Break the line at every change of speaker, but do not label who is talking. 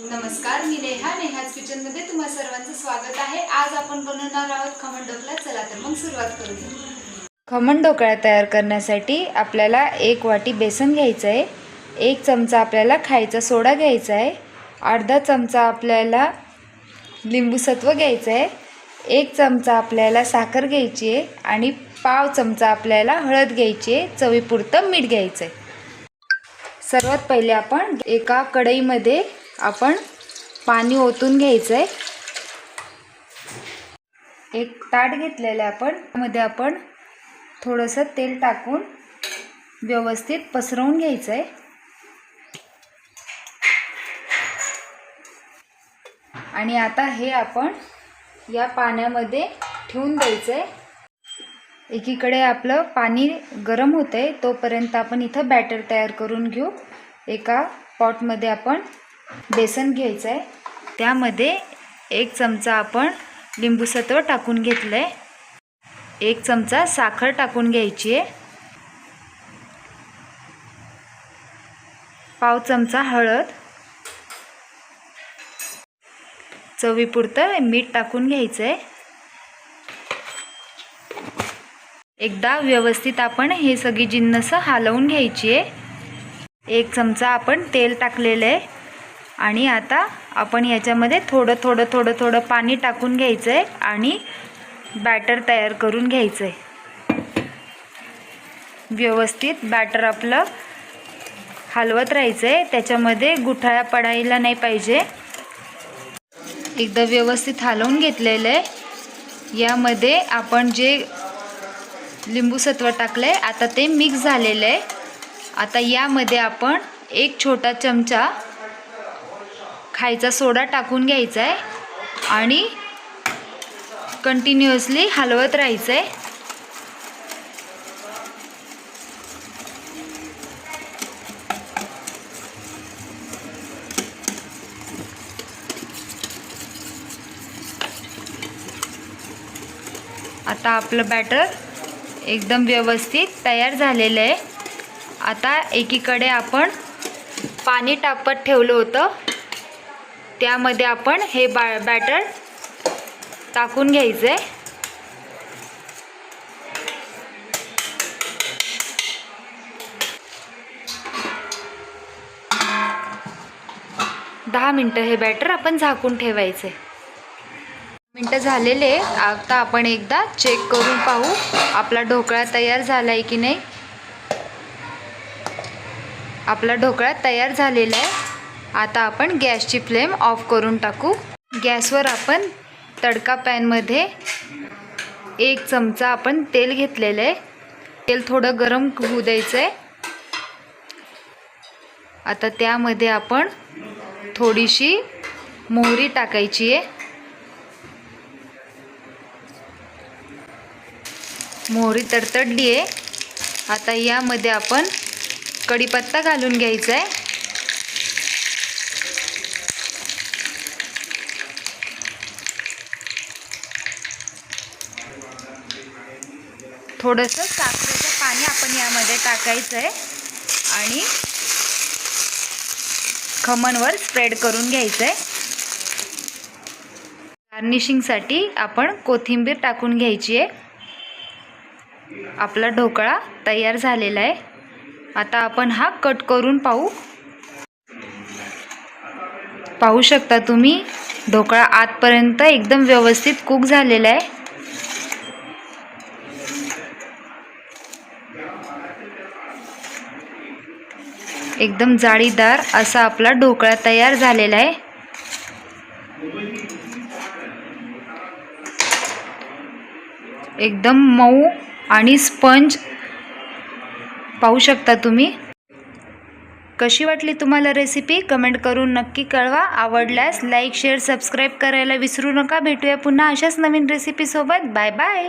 नमस्कार मी नेहा. नेहाज किचनमध्ये तुम्हा सर्वांचं स्वागत आहे. आज आपण बनवणार आहोत खमण ढोकळा. चला तर मग सुरुवात करूया.
खमण ढोकळा तयार करण्यासाठी आपल्याला एक वाटी बेसन घ्यायचं आहे. एक चमचा आपल्याला खायचा सोडा घ्यायचा आहे. अर्धा चमचा आपल्याला लिंबूसत्व घ्यायचं आहे. एक चमचा आपल्याला साखर घ्यायची आहे आणि पाव चमचा आपल्याला हळद घ्यायची आहे. चवीपुरतं मीठ घ्यायचं आहे. सर्वात पहिले आपण एका कढईमध्ये आपण पाणी ओतून घ्यायचं आहे एक ताट घेतलेलं आहे आपण. त्यामध्ये आपण थोडंसं तेल टाकून व्यवस्थित पसरवून घ्यायचं आहे आणि आता हे आपण या पाण्यामध्ये ठेवून द्यायचं आहे एकीकडे आपलं पाणी गरम होतं आहे तोपर्यंत आपण इथं बॅटर तयार करून घेऊ. एका पॉटमध्ये आपण बेसन घ्यायचं आहे त्यामध्ये एक चमचा आपण लिंबूसत्व टाकून घेतलं आहे एक चमचा साखर टाकून घ्यायची आहे. पाव चमचा हळद. चवीपुरतं मीठ टाकून घ्यायचं आहे एकदा व्यवस्थित आपण हे सगळी जिन्नस हलवून घ्यायची आहे. एक चमचा आपण तेल टाकलेलं आहे. आणि आता आपण याच्यामध्ये थोडं थोडं थोडं थोडं पाणी टाकून घ्यायचं आहे आणि बॅटर तयार करून घ्यायचं आहे व्यवस्थित बॅटर आपलं हलवत राहायचं आहे त्याच्यामध्ये गुठाळ्या पडायला नाही पाहिजे. एकदा व्यवस्थित हलवून घेतलेलं आहे. यामध्ये आपण जे लिंबूसत्व टाकलं आहे आता ते मिक्स झालेलं आहे. आता यामध्ये आपण एक छोटा चमचा खायचा सोडा टाकून घ्यायचा आहे आणि कंटिन्युअसली हलवत राहायचं आहे आता आपलं बॅटर एकदम व्यवस्थित तयार झालेलं आहे आता एकीकडे आपण पाणी टाकत ठेवलं होतं. त्यामध्ये आपण हे बा बॅटर टाकून घ्यायचं. आहे दहा मिनटं हे बॅटर आपण झाकून ठेवायचे. मिनटं झालेले आता आपण एकदा चेक करून पाहू आपला ढोकळा तयार झाला आहे की नाही. आपला ढोकळा तयार झालेला आहे. आता आपण गॅसची फ्लेम ऑफ करून टाकू. गॅसवर आपण तडका पॅनमध्ये एक चमचा आपण तेल घेतलेलं आहे. तेल थोडं गरम होऊ द्यायचं आहे आता त्यामध्ये आपण थोडीशी मोहरी टाकायची आहे. मोहरी तडतडली आहे. आता यामध्ये आपण कढीपत्ता घालून घ्यायचा आहे थोडंसं साखरेचं पाणी आपण यामध्ये टाकायचं आहे आणि खमणवर स्प्रेड करून घ्यायचं आहे गार्निशिंगसाठी आपण कोथिंबीर टाकून घ्यायची आहे. आपला ढोकळा तयार झालेला आहे. आता आपण हा कट करून पाहू. पाहू शकता तुम्ही ढोकळा आतपर्यंत एकदम व्यवस्थित कुक झालेला आहे. एकदम जाळीदार असा आपला ढोकळा तयार झालेला आहे. एकदम मऊ आणि स्पंज. पाहू शकता तुम्ही. कशी वाटली तुम्हाला रेसिपी कमेंट करून नक्की कळवा. आवडल्यास लाईक शेअर सबस्क्राईब करायला विसरू नका. भेटूया पुन्हा अशाच नवीन रेसिपीसोबत बाय बाय